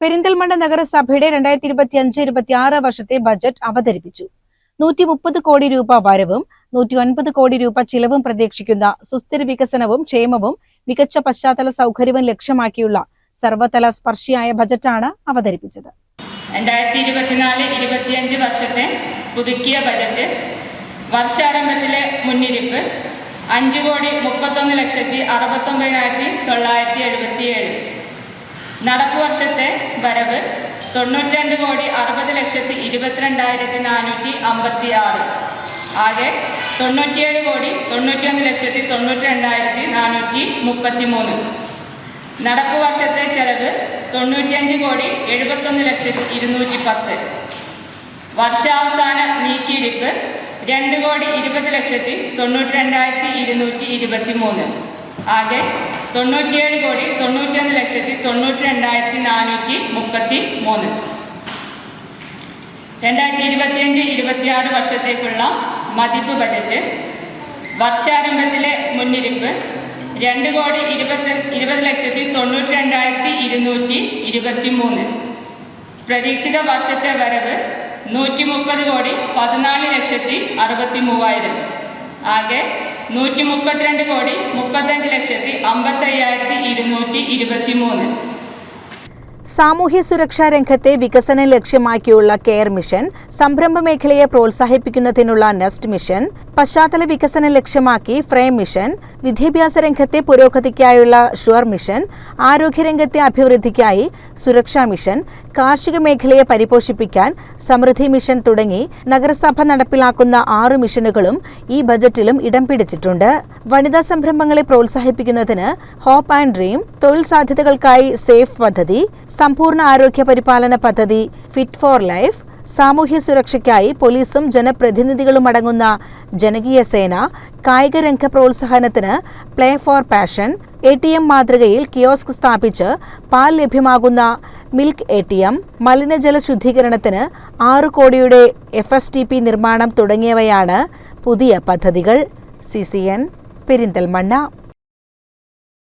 പെരിന്തൽമണ്ണ നഗരസഭയുടെ രണ്ടായിരത്തി ഇരുപത്തി അഞ്ച് ഇരുപത്തി ആറ് വർഷത്തെ ബജറ്റ് അവതരിപ്പിച്ചു. നൂറ്റി മുപ്പത് കോടി രൂപ വരവും നൂറ്റി ഒൻപത് കോടി രൂപ ചിലവും പ്രതീക്ഷിക്കുന്ന സുസ്ഥിര വികസനവും ക്ഷേമവും മികച്ച പശ്ചാത്തല സൗകര്യവും ലക്ഷ്യമാക്കിയുള്ള സർവതല സ്പർശിയായ ബജറ്റാണ് അവതരിപ്പിച്ചത്. രണ്ടായിരത്തി ഇരുപത്തിനാല് ഇരുപത്തിയഞ്ച് വർഷത്തെ പുതുക്കിയ ബജറ്റ് വർഷാരംഭത്തിലെ മുന്നിരിപ്പ് അഞ്ച് കോടി മുപ്പത്തൊന്ന് ലക്ഷത്തി അറുപത്തൊമ്പതിനായിരത്തി തൊള്ളായിരത്തി എഴുപത്തിയേഴ്. നടപ്പു വർഷത്തെ വരവ് തൊണ്ണൂറ്റിരണ്ട് കോടി അറുപത് ലക്ഷത്തി ഇരുപത്തിരണ്ടായിരത്തി നാനൂറ്റി അമ്പത്തി ആറ് ആകെ തൊണ്ണൂറ്റിയേഴ് കോടി തൊണ്ണൂറ്റിയൊന്ന് ലക്ഷത്തി തൊണ്ണൂറ്റി രണ്ടായിരത്തി നാനൂറ്റി മുപ്പത്തി മൂന്ന് നടപ്പു വർഷത്തെ ചെലവ് തൊണ്ണൂറ്റിയഞ്ച് കോടി എഴുപത്തൊന്ന് ലക്ഷത്തി ഇരുന്നൂറ്റി പത്ത്. വർഷാവസാന നീക്കിയിരിപ്പ് രണ്ട് കോടി ഇരുപത് ലക്ഷത്തി തൊണ്ണൂറ്റി രണ്ടായിരത്തി ഇരുന്നൂറ്റി ഇരുപത്തി മൂന്ന് ആകെ തൊണ്ണൂറ്റിയേഴ് കോടി തൊണ്ണൂറ്റൊന്ന് ലക്ഷത്തി തൊണ്ണൂറ്റി രണ്ടായിരത്തി നാനൂറ്റി മുപ്പത്തി മൂന്ന്. രണ്ടായിരത്തി ഇരുപത്തിയഞ്ച് ഇരുപത്തിയാറ് വർഷത്തേക്കുള്ള മതിപ്പ് ബഡ്ജറ്റ് വർഷാരംഭത്തിലെ മുന്നിരിപ്പ് രണ്ട് കോടി ഇരുപത്തി ഇരുപത് ലക്ഷത്തി തൊണ്ണൂറ്റി രണ്ടായിരത്തി ഇരുന്നൂറ്റി ഇരുപത്തി മൂന്ന് പ്രതീക്ഷിത വർഷത്തെ വരവ് നൂറ്റി മുപ്പത് കോടി പതിനാല് ലക്ഷത്തി അറുപത്തി മൂവായിരം ആകെ നൂറ്റി മുപ്പത്തിരണ്ട് കോടി മുപ്പത്തഞ്ച് ലക്ഷത്തി അമ്പത്തയ്യായിരത്തി ഇരുന്നൂറ്റി ഇരുപത്തി മൂന്ന് സാമൂഹ്യ സുരക്ഷാ രംഗത്തെ വികസനം ലക്ഷ്യമാക്കിയുള്ള കെയർ മിഷൻ സംരംഭ മേഖലയെ പ്രോത്സാഹിപ്പിക്കുന്നതിനുള്ള നെസ്റ്റ് മിഷൻ പശ്ചാത്തല വികസനം ലക്ഷ്യമാക്കി ഫ്രെയിം മിഷൻ വിദ്യാഭ്യാസ രംഗത്തെ പുരോഗതിക്കായുള്ള ഷുവർ മിഷൻ ആരോഗ്യരംഗത്തെ അഭിവൃദ്ധിക്കായി സുരക്ഷാ മിഷൻ കാർഷിക മേഖലയെ പരിപോഷിപ്പിക്കാൻ സമൃദ്ധി മിഷൻ തുടങ്ങി നഗരസഭ നടപ്പിലാക്കുന്ന ആറ് മിഷനുകളും ഈ ബജറ്റിലും ഇടം പിടിച്ചിട്ടുണ്ട്. വനിതാ സംരംഭങ്ങളെ പ്രോത്സാഹിപ്പിക്കുന്നതിന് ഹോപ്പ് ആൻഡ് ഡ്രീം തൊഴിൽ സാധ്യതകൾക്കായി സേഫ് പദ്ധതി സമ്പൂർണ ആരോഗ്യ പരിപാലന പദ്ധതി ഫിറ്റ് ഫോർ ലൈഫ് സാമൂഹ്യ സുരക്ഷയ്ക്കായി പോലീസും ജനപ്രതിനിധികളും അടങ്ങുന്ന ജനകീയ സേന കായിക രംഗ പ്രോത്സാഹനത്തിന് play for passion A T M മാതൃകയിൽ കിയോസ്ക് സ്ഥാപിച്ച് പാൽ ലഭ്യമാകുന്ന മിൽക്ക് എ ടി എം മലിനജല ശുദ്ധീകരണത്തിന് ആറ് കോടിയുടെ എഫ് എസ് ടി പി നിർമ്മാണം തുടങ്ങിയവയാണ് പുതിയ പദ്ധതികൾ. C C N Perinthalmanna.